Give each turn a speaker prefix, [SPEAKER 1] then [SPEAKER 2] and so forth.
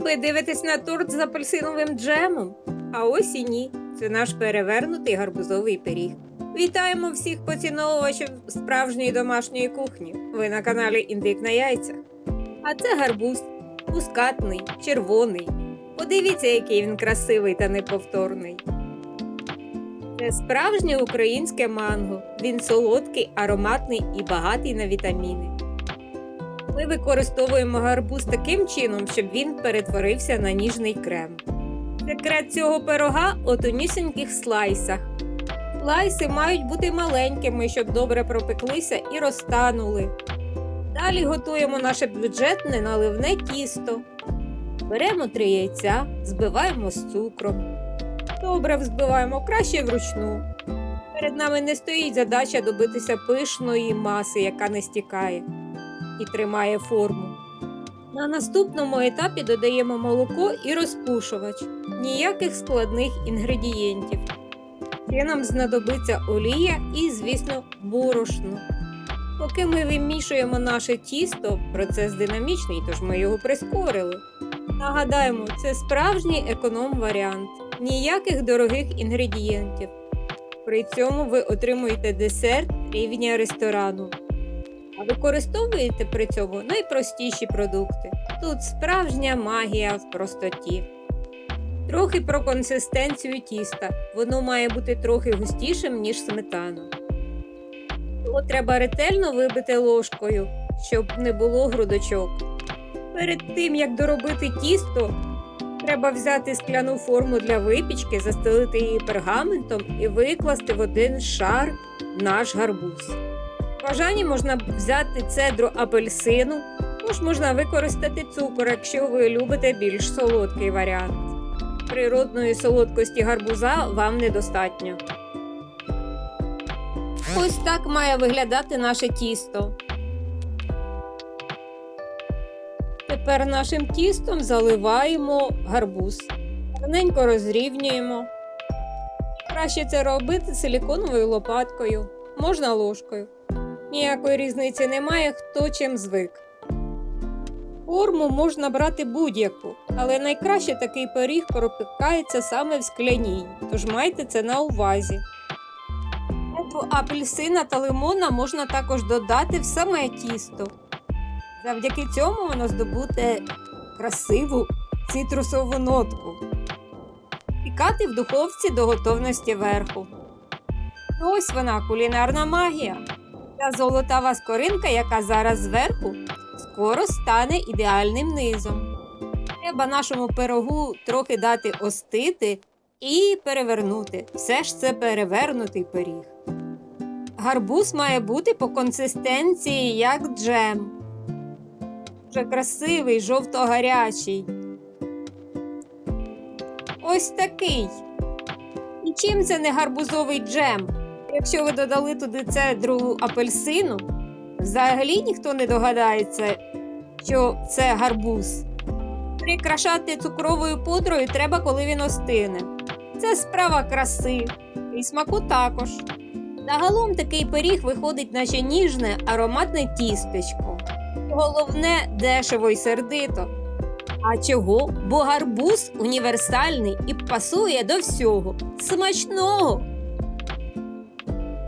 [SPEAKER 1] Ви дивитесь на торт з апельсиновим джемом? А ось і ні. Це наш перевернутий гарбузовий пиріг. Вітаємо всіх поціновувачів справжньої домашньої кухні. Ви на каналі Індик на яйця. А це гарбуз, мускатний, червоний. Подивіться, який він красивий та неповторний. Це справжнє українське манго. Він солодкий, ароматний і багатий на вітаміни. Ми використовуємо гарбуз таким чином, щоб він перетворився на ніжний крем. Секрет цього пирога у тонісіньких слайсах. Слайси мають бути маленькими, щоб добре пропеклися і розтанули. Далі готуємо наше бюджетне наливне тісто. Беремо три яйця, збиваємо з цукром. Добре взбиваємо краще вручну. Перед нами не стоїть задача добитися пишної маси, яка не стікає і тримає форму. На наступному етапі додаємо молоко і розпушувач. Ніяких складних інгредієнтів. Ще нам знадобиться олія і, звісно, борошно. Поки ми вимішуємо наше тісто, процес динамічний, тож ми його прискорили. Нагадаємо, це справжній економ-варіант, ніяких дорогих інгредієнтів. При цьому ви отримуєте десерт рівня ресторану. А використовуєте при цьому найпростіші продукти. Тут справжня магія в простоті. Трохи про консистенцію тіста. Воно має бути трохи густішим, ніж сметана. Його треба ретельно вибити ложкою, щоб не було грудочок. Перед тим, як доробити тісто, треба взяти скляну форму для випічки, застелити її пергаментом і викласти в один шар наш гарбуз. Бажанні можна взяти цедру апельсину, також можна використати цукор, якщо ви любите більш солодкий варіант. Природної солодкості гарбуза вам недостатньо. Ось так має виглядати наше тісто. Тепер нашим тістом заливаємо гарбуз. Гарненько розрівнюємо. Краще це робити силіконовою лопаткою, можна ложкою. Ніякої різниці немає, хто чим звик. Форму можна брати будь-яку, але найкраще такий пиріг пропікається саме в скляній, тож майте це на увазі. Цедру апельсина та лимона можна також додати в саме тісто. Завдяки цьому воно здобуде красиву цитрусову нотку. Пікати в духовці до готовності верху. Ось вона кулінарна магія. Ця золотава скоринка, яка зараз зверху, скоро стане ідеальним низом. Треба нашому пирогу трохи дати остити і перевернути. Все ж це перевернутий пиріг. Гарбуз має бути по консистенції як джем. Дуже красивий, жовто-гарячий. Ось такий. І чим це не гарбузовий джем? Якщо ви додали туди цедру апельсину, взагалі ніхто не догадається, що це гарбуз. Прикрашати цукровою пудрою треба, коли він остине. Це справа краси і смаку також. Загалом такий пиріг виходить, наче ніжне, ароматне тістечко. Головне дешево й сердито. А чого? Бо гарбуз універсальний і пасує до всього. Смачного!